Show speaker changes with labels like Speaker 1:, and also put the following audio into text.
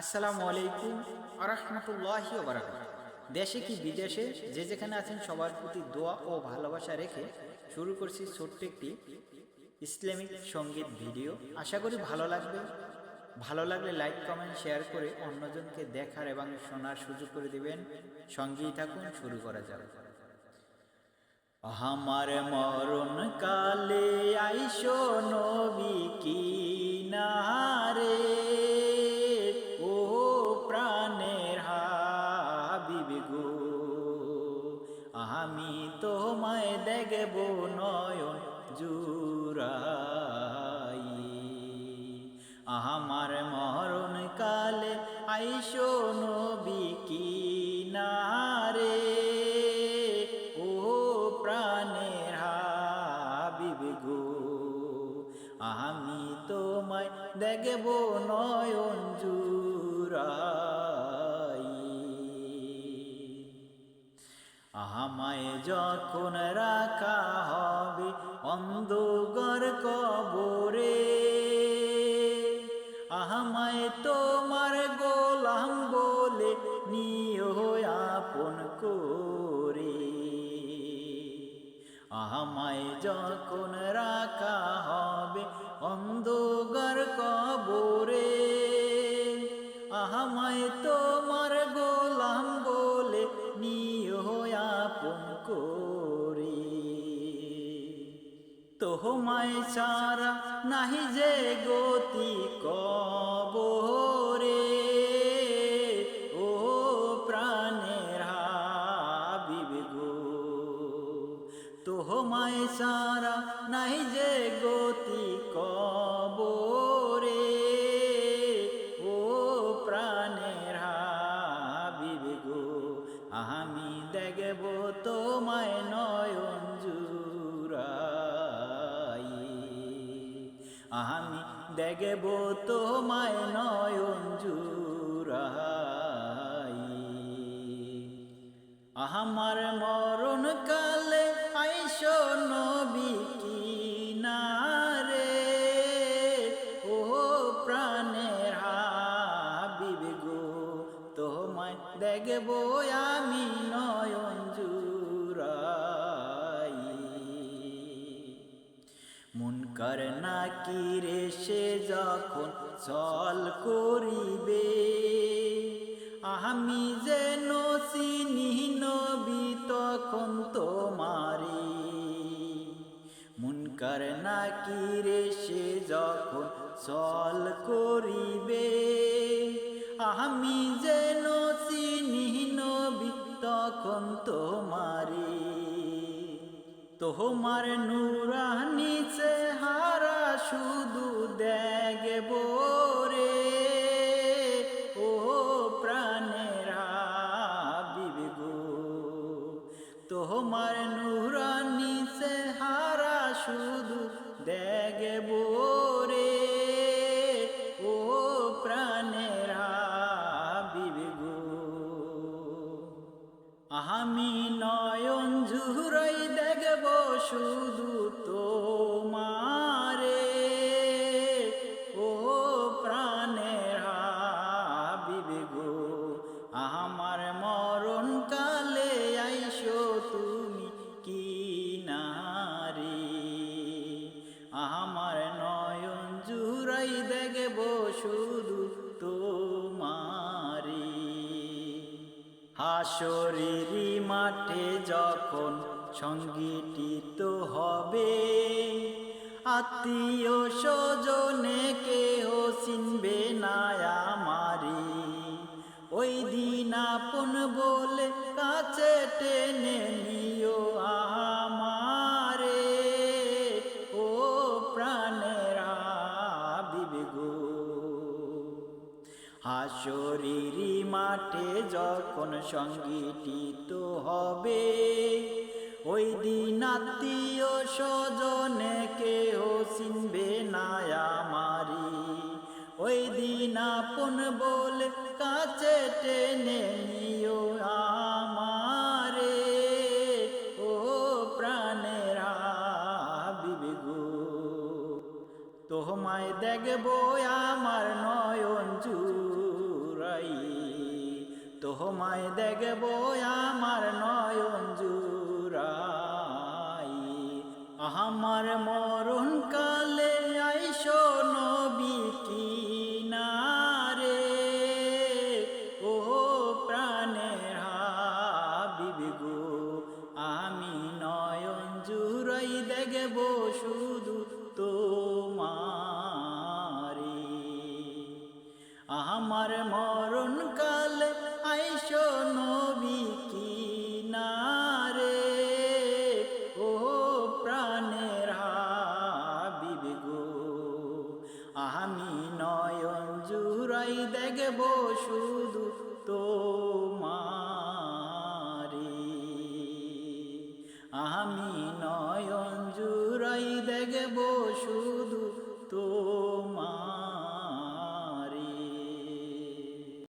Speaker 1: আসসালামু আলাইকুম আরহামতুল্লাহি দেশে কি বিদেশে যে যেখানে আছেন সবার প্রতি দোয়া ও ভালোবাসা রেখে শুরু করছি ছোট্ট একটি ইসলামিক সংগীত ভিডিও। আশা করি ভালো লাগবে। ভালো লাগলে লাইক, কমেন্ট, শেয়ার করে অন্যজনকে দেখার এবং শোনার সুযোগ করে দিবেন। সঙ্গেই থাকুন, শুরু করা যাবে আমার মরণ কালে আইসো নবী কিনারে। ও গো আমি তোমায় দেখব নয়ন জুরাই আমার মরণ কালে আইসো নবী কিনারে। ও প্রাণের হাবিব আমি তোমায় দেখব নয়ন জুরাই আমায় যখন রাখা হবে অন্ধকার কবরে। আমায় তোমার গোলাম বলে নিও আপন করে। আমায় যখন রাখা হবে অন্ধকার কবরে। আমায় তোহমায় সারা নাহি যে গতি কবরে। ও প্রাণের হাবিব গো তোহমায় সারা নাহি যে গতি কবরে। ও প্রাণের হাবিব গো, আমি দেখব তোমায় নয়ন দেখব তোমায় নয়ন জুরাই আমার মরণ কালে আইসো নবী কিনারে, ও প্রাণের হাবিব গো, তোমায় দেখব মুনকার নাকি রে সে যখন চল করিবে? আমি যেন চিনি নবী তখন তোমারি। মুনকার নাকি রে সে যখন চল করিবে? আমি যেন চিনি নবী তখন তোমারি। তোমার নুরানি চেহারা শুধু দেখব রে ও প্রাণের হাবিব গো। তোমার নুরানি চেহারা শুধু দেখব রে ও প্রাণের হাবিব গো। আমি নয়ন জুহুরাই দেখব শুধু তোমারে জুরাই দেখব শুধু তোমারে। হাসরেরই মাঠে যখন সঙ্গীটিত হবে, আত্মীয় স্বজনে কেহ চিনবে না আমারি। ওই দিন আপন বলে কাছে টেনে হাসরিরি মাঠে যখন সঙ্গীটিত হবে, ওই দিন আত্মীয় স্বজনে কেহ চিনবে না ওই দিন আপন বলে কাছে টেনে নিও আমারে। ও প্রাণের হাবিব গো তোমায় দেখব আমার নয়ন তোমায় দেখব আমার নয়ন জুড়াই। আমার মরণ কালে আইসো নবী কিনারে। ও প্রাণের হাবিব গো, আমি নয়ন জুড়াই দেখব শুধু তোমারে। আমার মরণ নয়ন